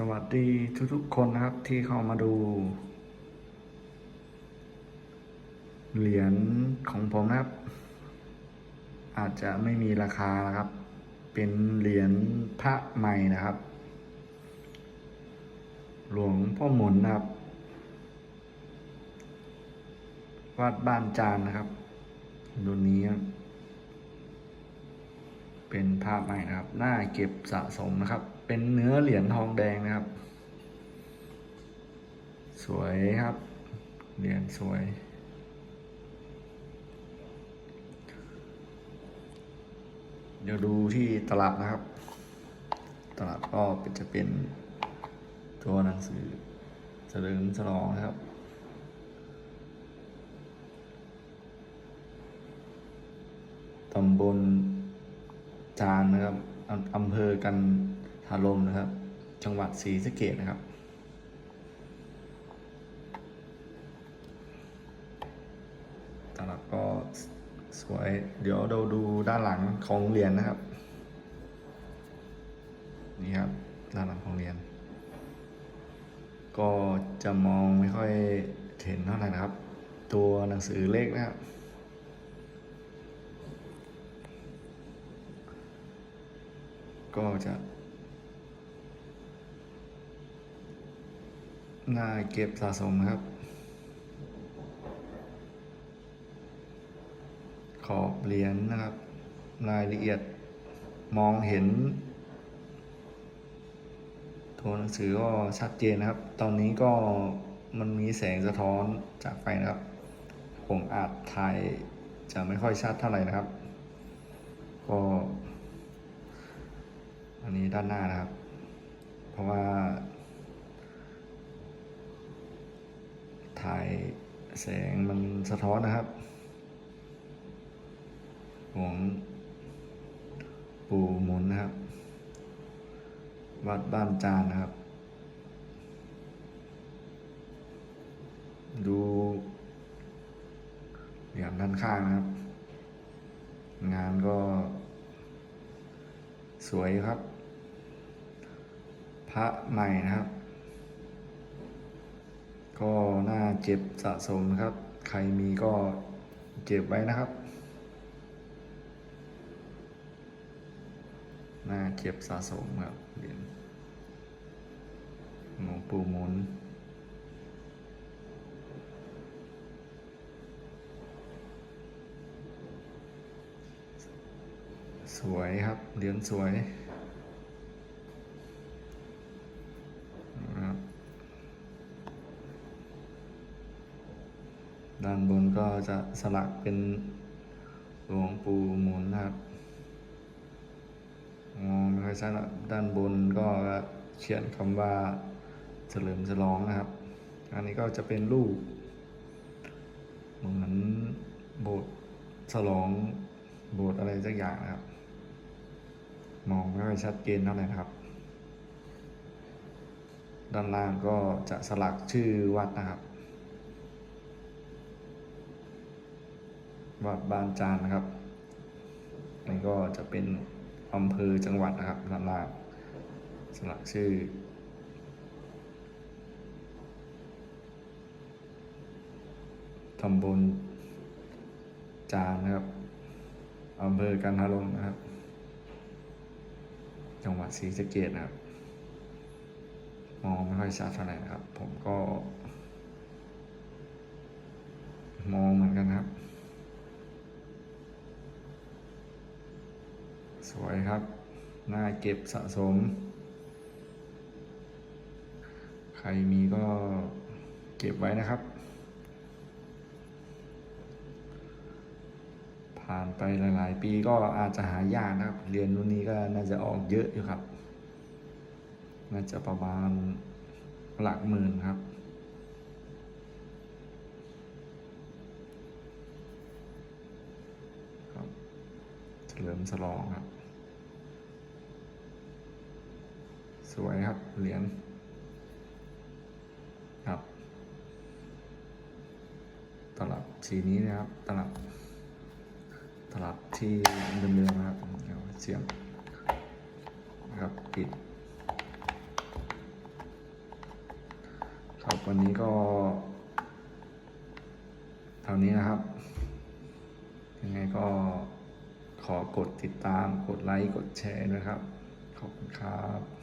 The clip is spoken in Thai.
สวัสดีทุกๆคนนะครับที่เข้ามาดู เหรียญของผมนะครับ อาจจะไม่มีราคานะครับ เป็นเหรียญพระใหม่นะครับ หลวงพ่อหมุนนะครับ วัดบ้านจานนะครับรุ่นนี้เป็นภาพใหม่นะครับ น่าเก็บสะสมนะครับ เป็นเนื้อเหรียญทองแดงนะครับ สวยครับ เหรียญสวย เดี๋ยวดูที่ตลับนะครับ ตลับก็เป็นจะเป็นตัวหนังสือเฉลิมฉลองนะครับตำบลจานนะครับอำอำเภอกัน ทารมนะครับ จังหวัดศรีสะเกดนะครับตลับก็สวย เดี๋ยวเราดูด้านหลังของเหรียญนะครับ นี่ครับ ด้านหลังของเหรียญก็จะมองไม่ค่อยเห็นเท่าไหร่นะครับ ตัวหนังสือเลขนะครับก็จะ น่าเก็บสะสมครับ ขอบเหรียญนะครับ รายละเอียดมองเห็นตัวหนังสือก็ชัดเจนนะครับ ตอนนี้ก็มันมีแสงสะท้อนจากไฟนะครับ ผมอาจถ่ายจะไม่ค่อยชัดเท่าไหร่นะครับ ก็อันนี้ด้านหน้านะครับ เพราะว่า ถ่ายแสงมันสะท้อนนะครับ ของปูหมุนนะครับ วัดบ้านจานนะครับ ดูเหรียญด้านข้างนะครับ งานก็สวยครับ พระใหม่นะครับ ก็น่าเจ็บสะสมนะครับ ใครมีก็เก็บไว้นะครับ น่าเก็บสะสมครับเหรียญหลวงปู่หมุนสวยครับเหรียญสวยนะครับ ด้านบนก็จะสลักเป็นหลวงปู่หมุนนะครับมองไม่ค่อยชัดนะด้านบนก็เขียนคำว่าเฉลิมฉลองนะครับ อันนี้ก็จะเป็นรูปเหมือนโบสถ์ฉลองโบสถ์อะไรสักอย่างนะครับ มองไม่ค่อยชัดเจนเท่าไหร่ครับ ด้านล่างก็จะสลักชื่อวัดนะครับ วัดบานจานนะครับนี่ก็จะเป็นอำเภอจังหวัดนะครับด้านล่างสลักชื่อ ตำบลจานนะครับอำเภอกันทารมนะครับ จังหวัดศรีสะเกดนะครับ มองไม่ค่อยชัดเท่าไหร่นะครับ ผมก็ มองเหมือนกันครับ สวยครับ น่าเก็บสะสม ใครมีก็เก็บไว้นะครับ ผ่านไปหลาย ๆ ปีก็อาจจะหายากนะครับเรียนรุ่นนี้ก็น่าจะออกเยอะอยู่ครับ น่าจะประมาณหลักหมื่นครับครับเฉลิมฉลองครับ ส วยครับเหรียญครับตลับสีนี้นะครับตลับตลับที่เดิมๆนะครับเดี๋ยวเสียงนะครับปิดครับวันนี้ก็เท่านี้นะครับ ยังไงก็ขอกดติดตาม กดไลค์ กดแชร์นะครับ ขอบคุณครับ